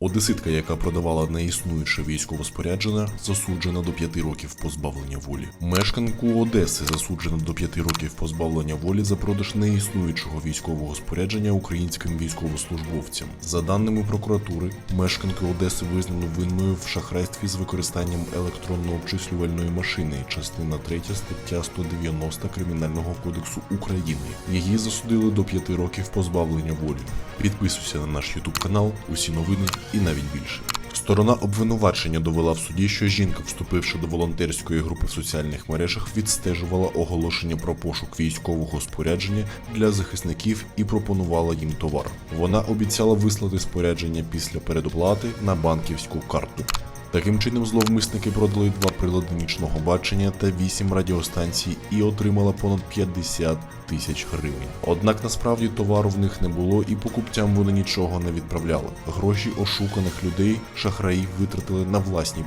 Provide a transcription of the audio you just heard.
Одеситка, яка продавала неіснуюче військове спорядження, засуджена до 5 років позбавлення волі. Мешканку Одеси засуджено до 5 років позбавлення волі за продаж неіснуючого військового спорядження українським військовослужбовцям. За даними прокуратури, мешканки Одеси визнано винною в шахрайстві з використанням електронно-обчислювальної машини, частина 3 стаття 190 Кримінального кодексу України. Її засудили до 5 років позбавлення волі. Підписуйся на наш YouTube канал, усі новини і навіть більше. Сторона обвинувачення довела в суді, що жінка, вступивши до волонтерської групи в соціальних мережах, відстежувала оголошення про пошук військового спорядження для захисників і пропонувала їм товар. Вона обіцяла вислати спорядження після передоплати на банківську карту. Таким чином, зловмисники продали два прилади нічного бачення та вісім радіостанцій і отримали понад 50 тисяч гривень. Однак насправді товару в них не було, і покупцям вони нічого не відправляли. Гроші ошуканих людей шахраї витратили на власні